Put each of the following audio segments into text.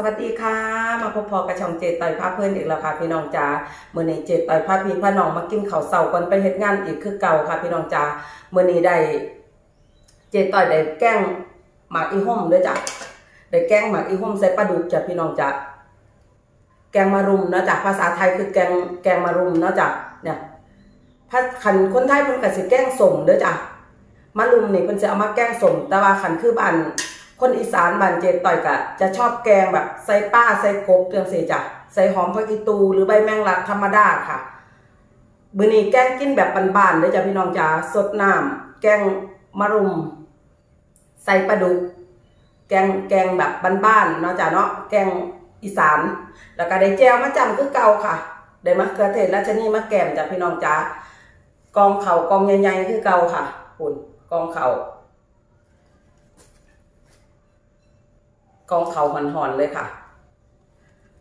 สวัสดีค่ะ มาพบพอกับช่องเจต่อยพาเพื่อนอีกแล้วค่ะ พี่น้องจ๋าเมื่อนี้เจต่อยพาพี่พาน้องมากินข้าวเสาก่อนไปเฮ็ดงานอีกคือเก่าค่ะ พี่น้องจ๋าเมื่อนี้ได้เจต่อยได้แกล้งหมากอีห่มด้วยจ้ะได้แกล้งหมากอีห่มใส่ปลาดุกจ้ะพี่น้องจ๋าแกงมารุมเนาะจ้ะภาษาไทยคือแกงแกงมารุมเนาะจ้ะเนี่ยถ้าขันคนไทยเพิ่นก็สิแกงส่งเด้อจ้ะมารุมนี่เพิ่นจะเอามาแกงส่งแต่ว่าขันคือบ้าน คนอีสานบ้านเจต่อยกะ จะชอบแกงแบบใส่ป้าใส่กบเรื่องสิจ้ะใส่หอมผักอีตูหรือใบแมงลักธรรมดาค่ะมื้อนี้แกงกินแบบบานๆเด้จ้ะพี่น้องจ๋าสดน้ำแกงมะรุม ใส่ปลาดุก แกงแกงแบบบ้านๆเนาะจ้ะเนาะแกงอีสาน แล้วก็ได้แจวมาจำคือเก่าค่ะได้มะเขือเทศและชนีมะแกมจ้ะพี่น้องจ๋ากองเขากองใหญ่ๆคือเก่าค่ะคุณกองเขา กองเขาหอนๆเลยค่ะ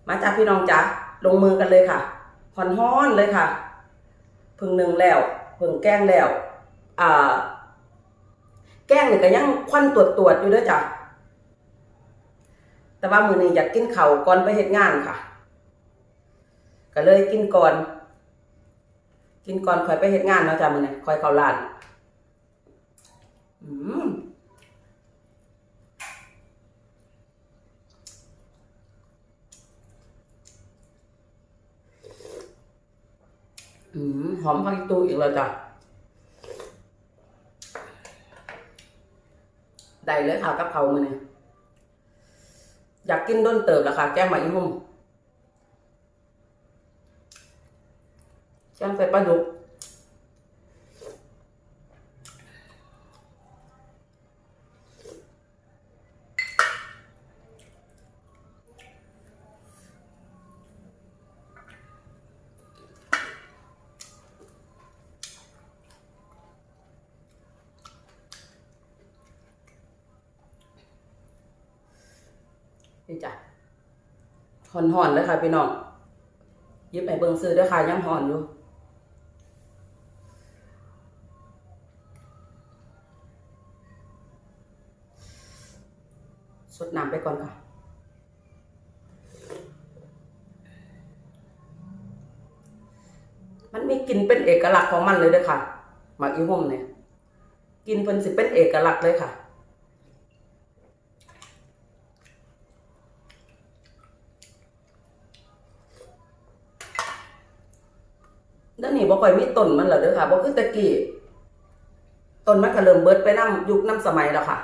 มาจากพี่น้องจ๋าลงมือกันเลยค่ะหอนๆเลยค่ะ พึ่งหนึ่งแล้วพึ่งแกล้งแล้วอ่าแกล้งนี่ก็ยังควันตรวจตรวจอยู่ด้วยจ้ะแต่ว่ามือนี้อยากกินเขาก่อนไปเฮ็ดงานค่ะ ก็เลยกินก่อน กินก่อนคอยไปเฮ็ดงานเนาะจ้ะมื้อนี้คอยเข้าร้าน อืม อืมหอมผักตูอีกแล้วจ้ะได้เลยค่ะกับเขามือนี่อยากกินด้นเติบแล้วค่ะ แก้มหมาอีหุ่มแก้มใส่ปลาดุก จ้ะหอนหอนๆเลยค่ะพี่น้องยิบไปเบิ่งซื้อด้วยค่ะยังหอนอยู่สดน้ำไปก่อนค่ะ มันมีกลิ่นเป็นเอกลักษณ์ของมันเลยเด้อค่ะหมากอีห่มเนี่ยกลินเพิ่นสิเป็นเอกลักษณ์เลยค่ะ เดี๋ยวนี้บ่ค่อยมีต้นมันแล้วเด้อค่ะบ่คือตะกี้ต้นมันก็เริ่มเบิดไปน้ำยุคน้ำสมัยแล้วค่ะ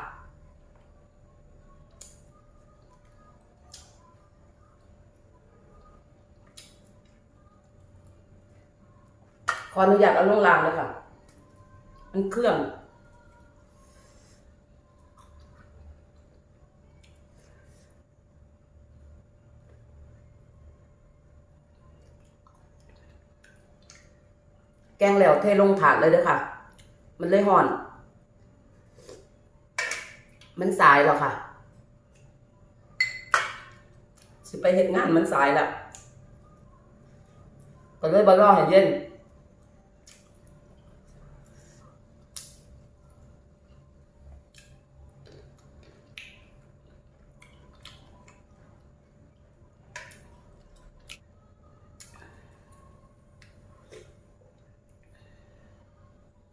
ขออนุญาตเอาลงรางเลยค่ะ มันเครื่อง กงแล้วเทลงถาดเลยเด้อค่ะ มันเลยห่อน มันสายแล้วค่ะสิไปเห็ดงานมันสายแล้วก็เลยบารอให้เย็น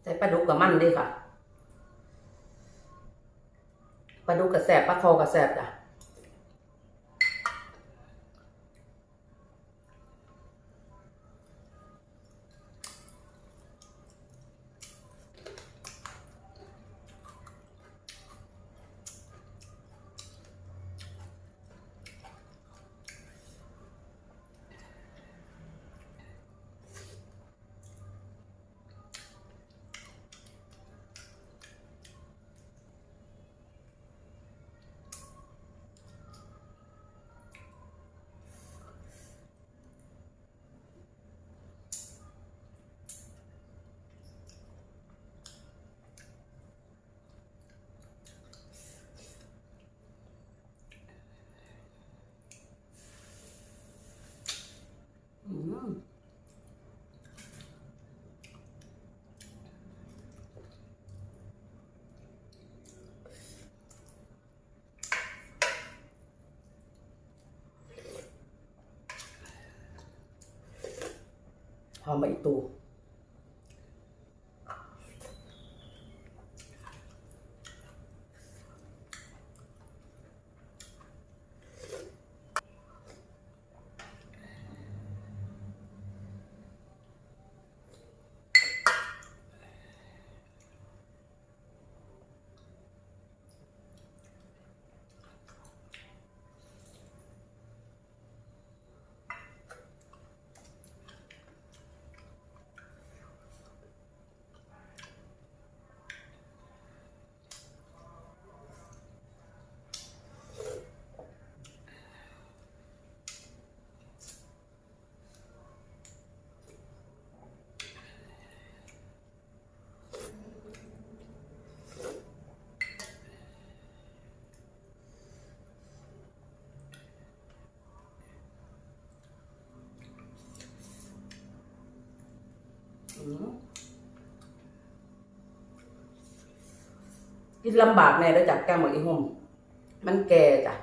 ใส่ปลาดุกกับมันด้วยค่ะ ปลาดุกกับแสบปลาคอกับแสบจ้ะ หอม กินลำบากแน่แล้วจากแกงหมกอีหุ่มมันแก่จ้ะ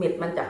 เม็ดมันจะ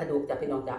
ปลาดุกจะพี่น้องจ้ะ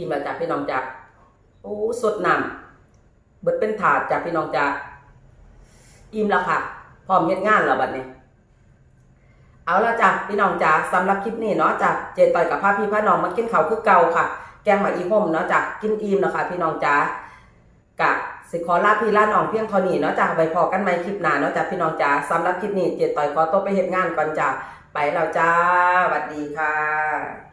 อิ่มแล้วจ้ะพี่น้องจ้ะโอ้สดน้ำเบิดเป็นถาดจ้ะพี่น้องจ้ะอิ่มแล้วค่ะ พร้อมเฮ็ดงานแล้วบัดนี้ เอาละจ้ะพี่น้องจ้ะสำหรับคลิปนี้เนาะจ้ะเจต่อยกับพาพี่พาน้องมากินข้าวคือเก่าค่ะ แกงหมาอีห่มเนาะจ้ะกินอิ่มแล้วค่ะ พี่น้องจ้ะกะสิขอลาพี่ลาน้องเพียงเท่านี้เนาะจ้ะไปพอกันใหม่คลิปหน้าเนาะจ้ะพี่น้องจ้ะสำหรับคลิปนี้เจต่อยขอตัวไปเฮ็ดงานก่อนจ้ะไปแล้วจ้าสวัสดีค่ะ